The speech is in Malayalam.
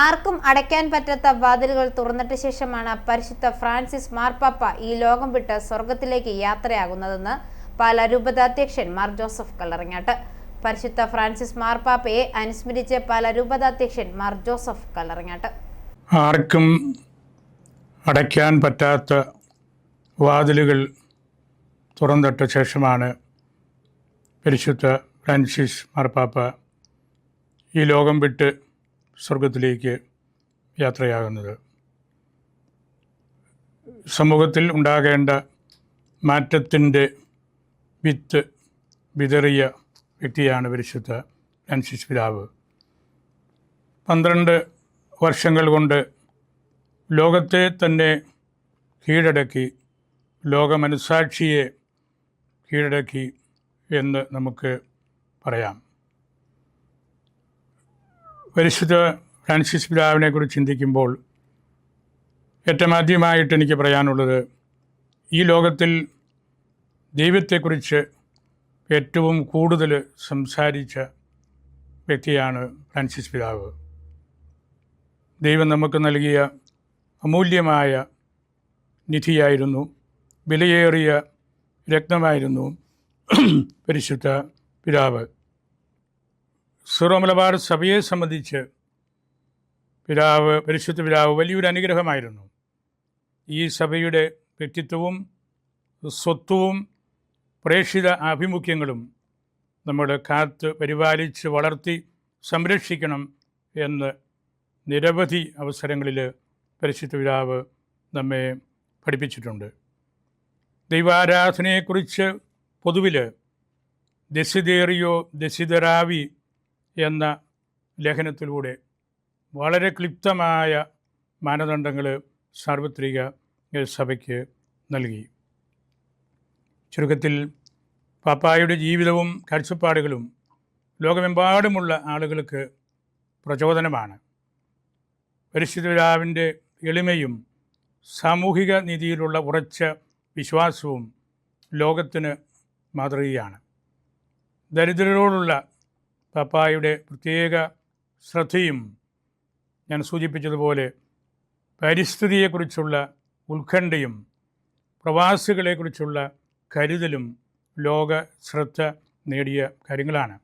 ആർക്കും അടയ്ക്കാൻ പറ്റാത്ത വാതിലുകൾ തുറന്നിട്ട ശേഷമാണ് പരിശുദ്ധ ഫ്രാൻസിസ് മാർപ്പാപ്പ ഈ ലോകം വിട്ട് സ്വർഗത്തിലേക്ക് യാത്രയാകുന്നതെന്ന് പാല രൂപതാധ്യക്ഷൻ മാർ ജോസഫ് കല്ലറങ്ങാട്ട്. പരിശുദ്ധ ഫ്രാൻസിസ് മാർപ്പാപ്പയെ അനുസ്മരിച്ച് പാല രൂപതാധ്യക്ഷൻ മാർ ജോസഫ് കല്ലറങ്ങാട്ട്. ആർക്കും അടയ്ക്കാൻ പറ്റാത്ത വാതിലുകൾ തുറന്നിട്ട ശേഷമാണ് പരിശുദ്ധ ഫ്രാൻസിസ് മാർപ്പാപ്പ ഈ ലോകം വിട്ട് സ്വർഗത്തിലേക്ക് യാത്രയാകുന്നത്. സമൂഹത്തിൽ ഉണ്ടാകേണ്ട മാറ്റത്തിന്റെ വിത്ത് വിതറിയ വ്യക്തിയാണ് പരിശുദ്ധ ഫ്രാൻസിസ് പിതാവ്. പന്ത്രണ്ട് വർഷങ്ങൾ കൊണ്ട് ലോകത്തെ തന്നെ കീഴടക്കി ലോകമനസാക്ഷിയെ കീഴടക്കി എന്ന് നമുക്ക് പറയാം. പരിശുദ്ധ ഫ്രാൻസിസ് പിതാവിനെ കുറിച്ച് ചിന്തിക്കുമ്പോൾ ഏറ്റവും ആദ്യമായിട്ട് എനിക്ക് പറയാനുള്ളത് ഈ ലോകത്തിൽ ദൈവത്തെക്കുറിച്ച് ഏറ്റവും കൂടുതൽ സംസാരിച്ച വ്യക്തിയാണ് ഫ്രാൻസിസ് പിതാവ്. ദൈവം നമുക്ക് നൽകിയ അമൂല്യമായ നിധിയായിരുന്നു വിലയേറിയ രക്തമായിരുന്നു പരിശുദ്ധ പിതാവ്. സുറമലബാർ സഭയെ സംബന്ധിച്ച് പിതാവ് പരിശുദ്ധ പിതാവ് വലിയൊരു അനുഗ്രഹമായിരുന്നു. ഈ സഭയുടെ വ്യക്തിത്വവും സ്വത്വവും പ്രേക്ഷിത ആഭിമുഖ്യങ്ങളും നമ്മൾ കാത്ത് പരിപാലിച്ച് വളർത്തി സംരക്ഷിക്കണം എന്ന് നിരവധി അവസരങ്ങളിൽ പരിശുദ്ധ പിതാവ് നമ്മെ പഠിപ്പിച്ചിട്ടുണ്ട്. ദൈവാരാധനയെക്കുറിച്ച് പൊതുവിൽ ദസിദേറിയോ ദസിതറാവി എന്ന ലേഖനത്തിലൂടെ വളരെ ക്ലിപ്തമായ മാനദണ്ഡങ്ങൾ സാർവത്രിക സഭയ്ക്ക് നൽകി. ചുരുക്കത്തിൽ പാപ്പായുടെ ജീവിതവും കാഴ്ചപ്പാടുകളും ലോകമെമ്പാടുമുള്ള ആളുകൾക്ക് പ്രചോദനമാണ്. പരിശുദ്ധരാവിന്റെ എളിമയും സാമൂഹിക നീതിയിലുള്ള ഉറച്ച വിശ്വാസവും ലോകത്തിന് മാതൃകയാണ്. ദരിദ്രരോടുള്ള പപ്പായുടെ പ്രത്യേക ശ്രദ്ധയും ഞാൻ സൂചിപ്പിച്ചതുപോലെ പരിസ്ഥിതിയെക്കുറിച്ചുള്ള ഉത്കണ്ഠയും പ്രവാസികളെക്കുറിച്ചുള്ള കരുതലും ലോക ശ്രദ്ധ നേടിയ കാര്യങ്ങളാണ്.